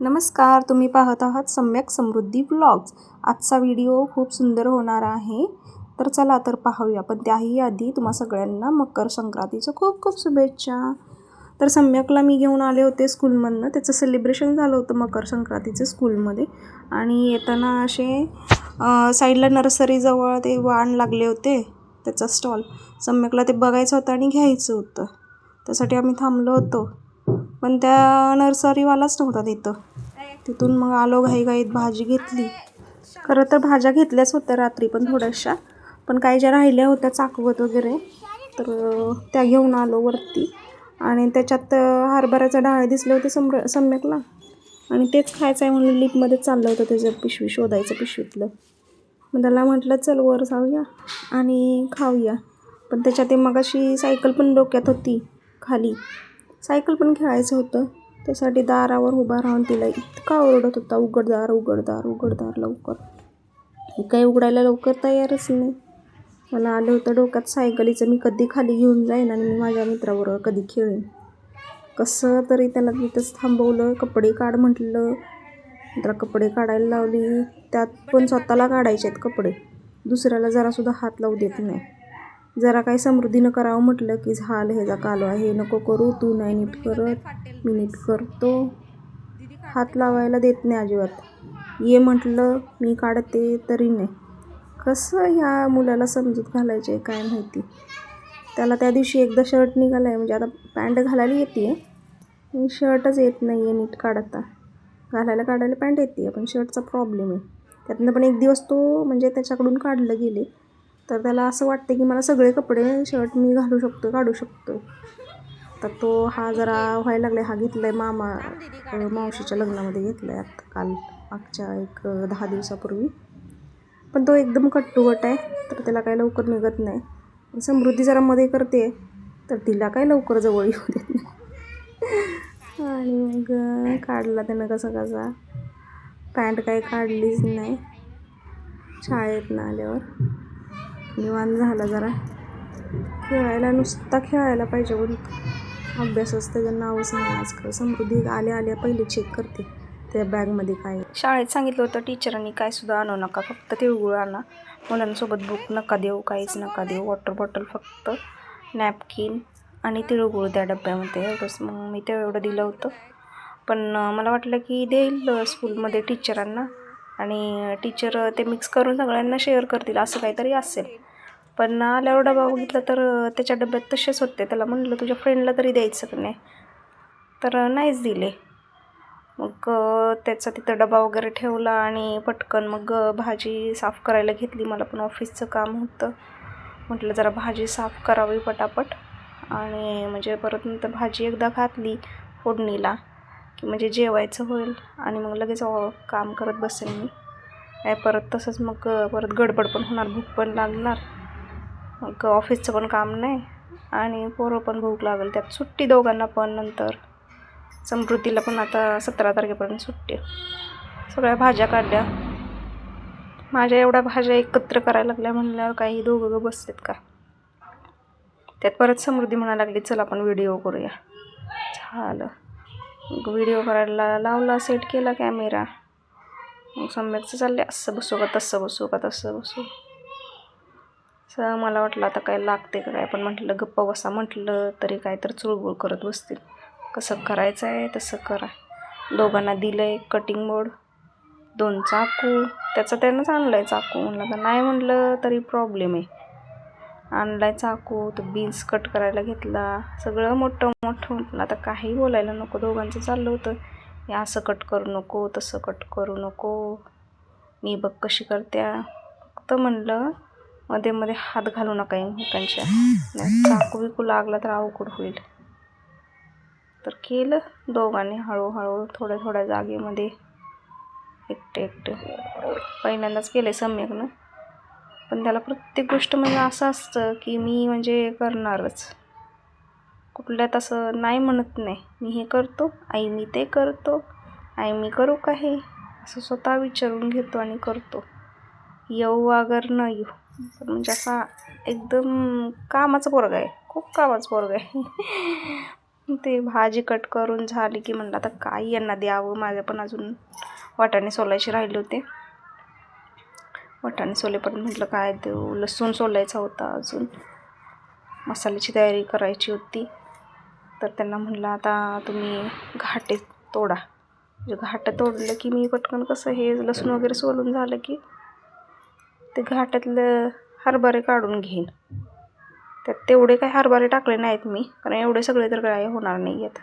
नमस्कार तुम्ही पाहत आहात सम्यक समृद्धी ब्लॉग्स. आजचा व्हिडिओ खूप सुंदर होणार आहे. तर चला तर पाहूया. पण त्याही आधी तुम्हा सगळ्यांना मकर संक्रांतीचं खूप खूप शुभेच्छा. तर सम्यकला मी घेऊन आले होते स्कूलमधनं. त्याचं सेलिब्रेशन झालं होतं मकर संक्रांतीचं स्कूलमध्ये. आणि येताना असे साईडला नर्सरीजवळ ते वाण लागले होते त्याचा स्टॉल सम्यकला ते बघायचं होतं आणि घ्यायचं होतं. त्यासाठी आम्ही थांबलो होतो. पण त्या नर्सरीवालाच नव्हता तिथं. तिथून मग आलो घाईघाईत भाजी घेतली. खरं तर भाज्या घेतल्याच होत्या रात्री पण थोड्याशा. पण काही ज्या राहिल्या होत्या चाकवत वगैरे तर त्या घेऊन आलो वरती. आणि त्याच्यात अं, हरभऱ्याचं डाळ दिसले होते सम्र सम्यकला. आणि तेच खायचं आहे म्हणून लिपमध्ये चाललं होतं त्याचं पिशवी शोधायचं पिशवीतलं. मग त्याला म्हटलं चल वर जाऊया आणि खाऊया. पण त्याच्यात ते मगाशी सायकल पण डोक्यात होती खाली. सायकल पण खेळायचं होतं. त्यासाठी दारावर उभा राहून तिला इतका ओरडत होता उघडदार उघडदार उघडदार लवकर. काही उघडायला लवकर तयारच नाही. मला आलं होतं डोक्यात सायकलीचं मी कधी खाली घेऊन जाईन आणि मी माझ्या मित्राबरोबर कधी खेळेन. कसं तरी त्याला तिथंच थांबवलं कपडे काढ म्हटलं. त्याला कपडे काढायला लावली. त्यात पण स्वतःला काढायचे आहेत कपडे. दुसऱ्याला जरासुद्धा हात लावू देत नाही. जरा काही समृद्धीनं करावं म्हटलं की झालं ह्याचा कालो आहे. हे नको करू तू नाही नीट करत. मी नीट करतो. हात लावायला देत नाही अजिबात. ये म्हटलं मी काढते तरी नाही. कसं ह्या मुलाला समजूत घालायचे काय माहिती? त्याला त्या दिवशी एकदा शर्ट निघाला आहे म्हणजे आता पॅन्ट घालायला येते आहे शर्टच येत नाही आहे नीट काढता. घालायला काढायला पॅन्ट येते पण शर्टचा प्रॉब्लेम आहे. त्यातनं पण एक दिवस तो म्हणजे त्याच्याकडून काढलं गेले तर त्याला असं वाटतं की मला सगळे कपडे शर्ट मी घालू शकतो काढू शकतो तर तो हा जरा व्हायला लागला हा घेतला आहे मामा मावशीच्या लग्नामध्ये घेतला आहे आत्ता काल मागच्या एक दहा दिवसापूर्वी. पण तो एकदम कट्टुवट आहे तर त्याला काही लवकर निघत नाही. समृद्धी जरा मध्ये करते तर तिला काही लवकर जवळ येऊ देत नाही. आणि मग काढला त्यानं कसा कसा. पॅन्ट काही काढलीच नाही. शाळेतनं आल्यावर. निवांत झाला जरा. खेळायला नुसता खेळायला पाहिजे पण असतं त्यांना नावच नाही आजकाल. समृद्धी आल्या आल्या पहिले चेक करते. त्या बॅगमध्ये काय शाळेत सांगितलं होतं टीचरांनी काय सुद्धा आणू नका फक्त तिळगुळ आणा. मुलांसोबत बुक नका देऊ काहीच नका देऊ. वॉटर बॉटल फक्त नॅपकिन आणि तिळगुळ त्या डब्यामध्ये. एवढंच. मग मी ते एवढं दिलं होतं. पण मला वाटलं की देईल स्कूलमध्ये टीचरांना आणि टीचर ते मिक्स करून सगळ्यांना शेअर करतील असं काहीतरी असेल. पण आल्यावर डबा बघितला तर त्याच्या डब्यात तसेच होते. त्याला म्हणलं तुझ्या फ्रेंडला तरी द्यायचं की नाही? तर नाहीच दिले. मग त्याचा तिथं डबा वगैरे ठेवला आणि पटकन मग भाजी साफ करायला घेतली. मला पण ऑफिसचं काम होतं. म्हटलं जरा भाजी साफ करावी पटापट. आणि म्हणजे परत नंतर भाजी एकदा घातली फोडणीला. म्हणजे जेवायचं होईल आणि मग लगेच काम करत बसेन मी. काय परत तसंच मग परत गडबड पण होणार भूक पण लागणार. मग ऑफिसचं पण काम नाही आणि पोरं पण भूक लागेल. त्यात सुट्टी दोघांना पण नंतर. समृद्धीला पण आता सतरा तारखेपर्यंत सुट्टी सगळ्या भाज्या काढल्या. माझ्या एवढ्या भाज्या एकत्र करायला लागल्या म्हणल्यावर काही दोघं ग बसलेत का? त्यात परत समृद्धी म्हणायला लागली चल आपण व्हिडिओ करूया. झालं. मग व्हिडिओ करायला लावला सेट केला कॅमेरा मग सम्यकचं चालले असं बसू का तसं बसू का तसं बसू. असं मला वाटलं आता काय लागते का काय पण म्हटलं गप्पा बसा म्हटलं तरी काय तर चुळबुळ करत बसतील. कसं करायचं आहे तसं करा. दोघांना दिलं आहे कटिंग बोर्ड दोन चाकू त्याचं त्यानंच आणलं आहे चाकू. म्हणलं तर नाही म्हटलं तरी प्रॉब्लेम आहे. आणलाय चाकू तो बीन्स कट करायला घेतला. सगळं मोठं मोठं म्हटलं आता काही बोलायला नको दोघांचं चाललं होतं. हे असं कट करू नको तसं कट करू नको. मी बघ कशी करत्या. फक्त म्हणलं मध्ये मध्ये हात घालू नका एकमेकांच्या चाकू बिकू लागला तर अवघड होईल. तर केलं दोघांनी हळूहळू थोड्या थोड्या जागेमध्ये. एकटे एकटे. पहिल्यांदाच केलं सम्यकनं. पण त्याला प्रत्येक गोष्ट म्हणजे असं असतं की मी म्हणजे करणारच. कुठल्यात असं नाही म्हणत नाही. मी हे करतो आई मी ते करतो आई मी करू का हे? असं स्वतः विचारून घेतो आणि करतो. येऊ अगर न येऊ. म्हणजे असा एकदम कामाचा पोरगा आहे. खूप कामाचं पोरगा आहे. ते भाजी कट करून झाली की म्हणलं आता काय यांना द्यावं? माझ्या पण अजून वाटाणे सोलायचे राहिले होते. वाटाणे सोले पण म्हटलं काय देऊ? लसूण सोलायचा होता अजून. मसाल्याची तयारी करायची होती. तर त्यांना म्हटलं आता तुम्ही घाटे तोडा. म्हणजे घाटं तोडलं की मी पटकन कसं हे लसूण वगैरे सोलून झालं की ते घाटातलं हरभरे काढून घेईन. त्यात तेवढे काही हरभरे टाकले नाहीत मी कारण एवढे सगळे तर काय होणार नाही आहेत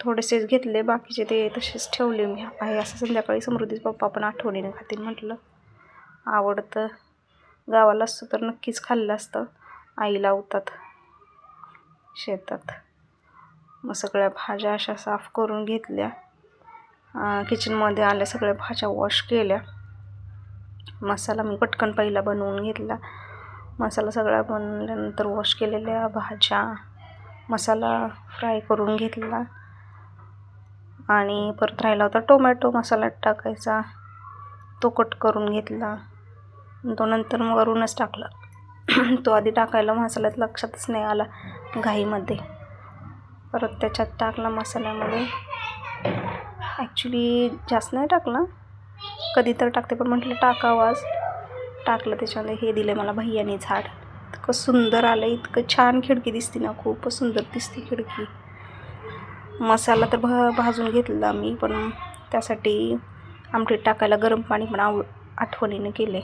थोडेसेच घेतले बाकीचे ते तसेच ठेवले मी. आहे असं संध्याकाळी समृद्धीच पप्पा पण आठवणीने खातील म्हटलं. आवडतं. गावाला असतं तर नक्कीच खाल्लं असतं. आई लावतात शेतात. मग सगळ्या भाज्या अशा साफ करून घेतल्या. किचनमध्ये आल्या सगळ्या भाज्या वॉश केल्या. मसाला मी पटकन पहिला बनवून घेतला. मसाला सगळा बनल्यानंतर वॉश केलेल्या भाज्या मसाला फ्राय करून घेतला. आणि परत राहिला होता टोमॅटो मसाला टाकायचा. तो कट करून घेतला. तो नंतर मग वरूनच टाकला. तो आधी टाकायला मसाल्यात लक्षातच नाही आला घाईमध्ये. परत त्याच्यात टाकला मसाल्यामध्ये. ॲक्च्युली जास्त नाही टाकला. कधी तर टाकते पण म्हटलं टाकावाच टाकलं त्याच्यामध्ये हे दिलं मला भैयाने झाड. इतकं सुंदर आलं इतकं छान खिडकी दिसते ना खूपच सुंदर दिसते खिडकी. मसाला तर भ भाजून घेतला मी पण त्यासाठी आमटीत टाकायला गरम पाणी पण आव आठवणीने केले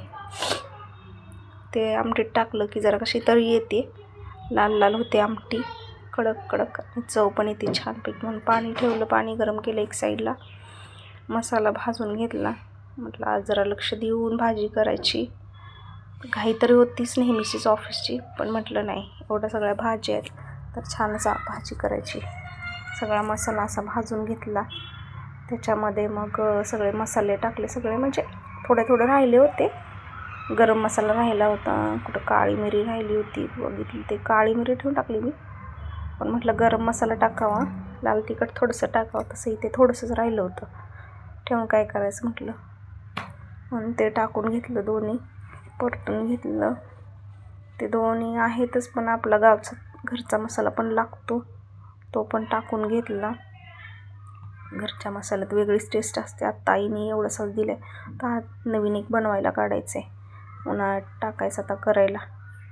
ते आमटीत टाकलं की जरा कशी तरी येते. लाल लाल होते आमटी. कडक कडक चव पण येते छानपैकी म्हणून पाणी ठेवलं पाणी गरम केलं एक साईडला मसाला भाजून घेतला. म्हटलं आज जरा लक्ष देऊन भाजी करायची. काहीतरी होतीच नेहमीचीच ऑफिसची पण म्हटलं नाही एवढ्या सगळ्या भाज्या आहेत तर छान असा भाजी करायची. सगळा मसाला असा भाजून घेतला. त्याच्यामध्ये मग सगळे मसाले टाकले. सगळे म्हणजे थोडे थोडे राहिले होते. गरम मसाला राहिला होता कुठं काळी मिरी राहिली होती बघितली ते काळी मिरी ठेवून टाकली मी. पण म्हटलं गरम मसाला टाकावा लाल तिखट थोडंसं टाकावं तसं इथे थोडंसंच राहिलं होतं. ठेवून काय करायचं म्हटलं? म्हणून ते टाकून घेतलं दोन्ही परतून घेतलं. ते दोन्ही आहेतच पण आपला गावचा घरचा मसाला पण लागतो. तो पण टाकून घेतला. घरच्या मसाल्यात वेगळीच टेस्ट असते. आत्ता आईने एवढंसंच दिलं आहे तर नवीन एक बनवायला काढायचं आहे उन्हाळ्यात टाकायचं आता करायला.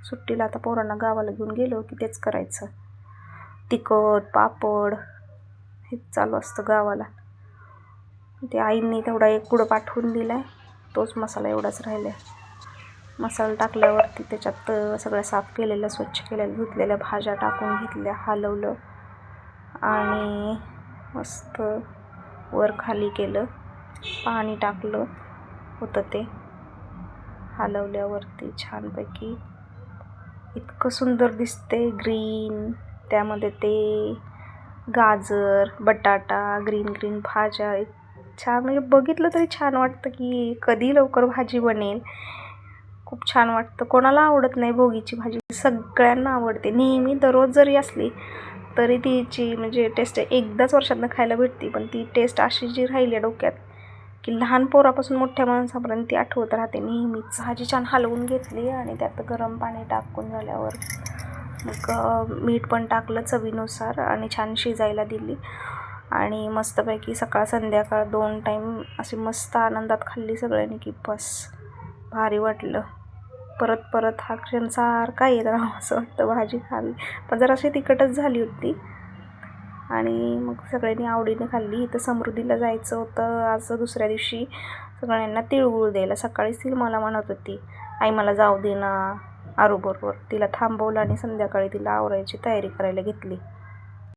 सुट्टीला आता पोरांना गावाला घेऊन गेलो की तेच करायचं. तिखट पापड हेच चालू असतं गावाला. ते आईंनी तेवढा एक पुढं पाठवून दिला आहे तोच मसाला एवढाच राहिला आहे मसाला टाकल्यावरती त्याच्यात सगळ्या साफ केलेल्या स्वच्छ केलेल्या धुतलेल्या भाज्या टाकून घेतल्या हलवलं. आणि मस्त वर खाली केलं. पाणी टाकलं होतं ते. हलवल्यावरती छानपैकी इतकं सुंदर दिसते ग्रीन त्यामध्ये ते गाजर बटाटा ग्रीन ग्रीन भाज्या छान म्हणजे बघितलं तरी छान वाटतं की कधी लवकर भाजी बनेल. खूप छान वाटतं. कोणाला आवडत नाही भोगीची भाजी सगळ्यांना आवडते. नेहमी दररोज जरी असली तरी तिची म्हणजे टेस्ट एकदाच वर्षातनं खायला भेटते पण ती टेस्ट अशी जी राहिली आहे डोक्यात की लहान पोरापासून मोठ्या माणसापर्यंत ती आठवत राहते. नेहमीच भाजी छान हलवून घेतली आणि त्यात गरम पाणी टाकून झाल्यावर मग मीठ पण टाकलं चवीनुसार आणि छान शिजायला दिली. आणि मस्तपैकी सकाळ संध्याकाळ दोन टाईम अशी मस्त आनंदात खाल्ली सगळ्यांनी की बस भारी वाटलं. परत परत हा क्षण सारखा येत राहा असं वाटतं भाजी खावी. पण जर अशी तिखटच झाली होती. आणि मग सगळ्यांनी आवडीने खाल्ली. इथं समृद्धीला जायचं होतं. आज दुसऱ्या दिवशी सगळ्यांना तिळगुळ द्यायला. सकाळीच ती मला म्हणत होती आई मला जाऊ दे ना. आरूबरोबर तिला थांबवलं आणि संध्याकाळी तिला आवरायची तयारी करायला घेतली.